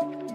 Thank you.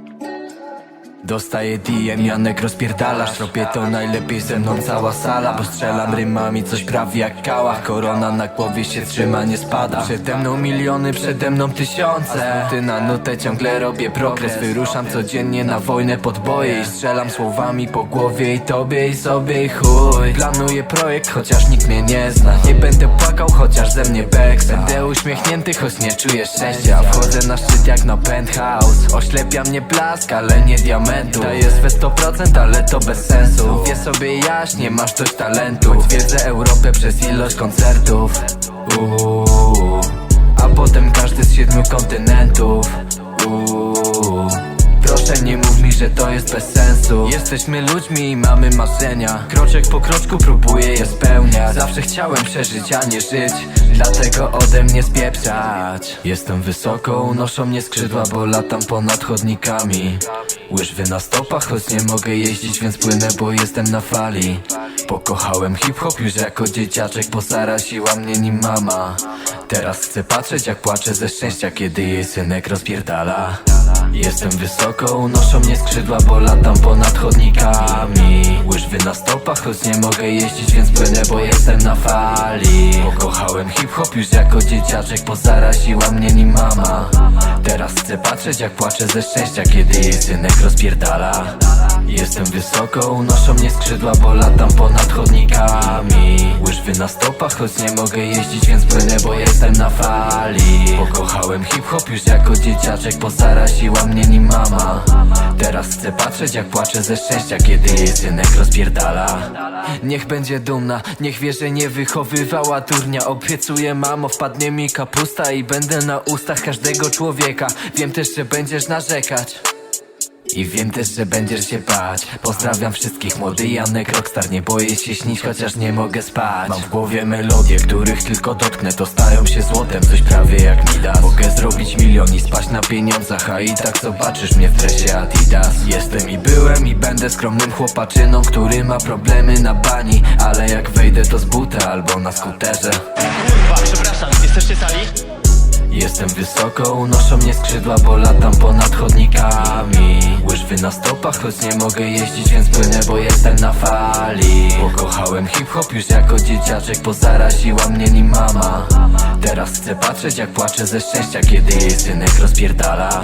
Dostaję DM, Janek rozpierdalasz Robię to najlepiej ze mną cała sala. Bo strzelam rymami, coś prawie jak kałach Korona na głowie się trzyma, nie spada. Przede mną miliony, przede mną tysiące. Ty na nutę ciągle robię progres. Wyruszam codziennie na wojnę pod boje. I strzelam słowami po głowie i tobie i sobie. I chuj. Planuję projekt, chociaż nikt mnie nie zna. Nie będę płakał, chociaż ze mnie beks Będę uśmiechnięty, choć nie czuję szczęścia. Wchodzę na szczyt jak na penthouse. Oślepia mnie blask, ale nie diamentu Daję swe 100%, ale to bez sensu. Wie sobie jaśnie, masz coś talentu. Odwiedzę Europę przez ilość koncertów. Uuu. A potem każdy z siedmiu kontynentów. Uuu. Proszę nie mów mi, że to jest bez sensu. Jesteśmy ludźmi i mamy marzenia. Kroczek po kroczku próbuję je spełniać. Zawsze chciałem przeżyć, a nie żyć. Dlatego ode mnie spieprzać. Jestem wysoko, unoszą mnie skrzydła, bo latam ponad chodnikami Łyżwy na stopach, choć nie mogę jeździć, więc płynę, bo jestem na fali. Pokochałem hip-hop już jako dzieciaczek, bo zaraziła mnie nim mama. Teraz chcę patrzeć jak płaczę ze szczęścia, kiedy jej synek rozpierdala Jestem wysoko, unoszą mnie skrzydła, bo latam ponad chodnikami Łyżwy na stopach, choć nie mogę jeździć, więc płynę, bo jestem na fali. Pokochałem hip-hop już jako dzieciaczek, bo zaraziła mnie nim mama. Teraz chcę patrzeć jak płaczę ze szczęścia, kiedy jej synek rozpierdala Jestem wysoko, unoszą mnie skrzydła, bo latam ponad chodnikami. Łyżwy na stopach, choć nie mogę jeździć, więc płynę, bo jestem na fali. Pokochałem hip-hop już jako dzieciaczek, bo zaraziła mnie nim mama. Teraz chcę patrzeć jak płaczę ze szczęścia, kiedy jej synek rozpierdala. Niech będzie dumna, niech wie, że nie wychowywała turnia Obiecuję mamo, wpadnie mi kapusta i będę na ustach każdego człowieka. Wiem też, że będziesz narzekać i wiem też, że będziesz się bać. Pozdrawiam wszystkich, młody Janek Rockstar. Nie boję się śnić, chociaż nie mogę spać. Mam w głowie melodie, których tylko dotknę. To stają się złotem, coś prawie jak Midas Mogę zrobić milion i spać na pieniądzach A i tak zobaczysz mnie w dresie Adidas. Jestem i byłem i będę skromnym chłopaczyną Który ma problemy na bani. Ale jak wejdę to z buta albo na skuterze. Kurwa, przepraszam, jesteście sali? Jestem wysoko, unoszą mnie skrzydła, bo latam ponad chodnikami. Łyżwy na stopach, choć nie mogę jeździć, więc płynę, bo jestem na fali. Pokochałem hip-hop już jako dzieciaczek, bo zaraziła mnie nim mama. Teraz chcę patrzeć jak płaczę ze szczęścia, kiedy jej synek rozpierdala